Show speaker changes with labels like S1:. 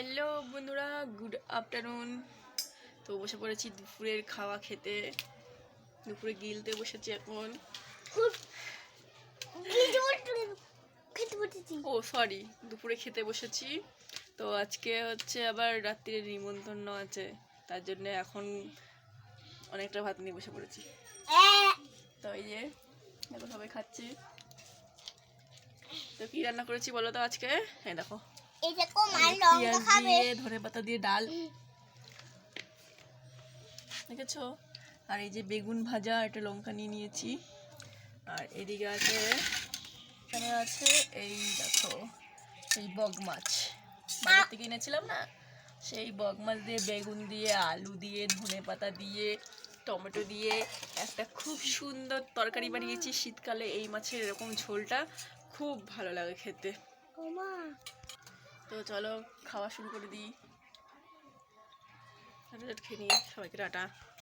S1: Hello বন্ধুরা good afternoon. তো বসে পড়েছি দুপুরের খাওয়া খেতে। দুপুরে গিলতে বসেছি এখন। ও সরি দুপুরে খেতে বসেছি। তো আজকে হচ্ছে আবার রাত্রির নিমন্ত্রণ আছে। তার জন্য এখন অনেকটা ভাত নিয়ে বসে পড়েছি। তো এই যে দেখো সবাই খাচ্ছি। তো কি রান্না করেছি বলো তো আজকে? হ্যাঁ দেখো।
S2: এই লঙ্কা খাবে।
S1: দিয়ে ধনে পাতা দিয়ে ডাল। দেখেছ? আর এই যে বেগুন ভাজা একটা লঙ্কা নিয়ে নিয়েছি। আর এদিকে আছে এখানে আছে এই দেখো এই বগ মাছ। বাজার থেকে এনেছিলাম না? সেই বগ মাছ দিয়ে বেগুন দিয়ে আলু দিয়ে ধনে পাতা দিয়ে টমেটো দিয়ে একটা খুব সুন্দর তরকারি বানিয়েছি। শীতকালে এই মাছের এরকম ঝোলটা খুব ভালো লাগে খেতে। তো চলো খাওয়া শুরু করে দিই। খেয়ে নিই সবাইকে টাটা।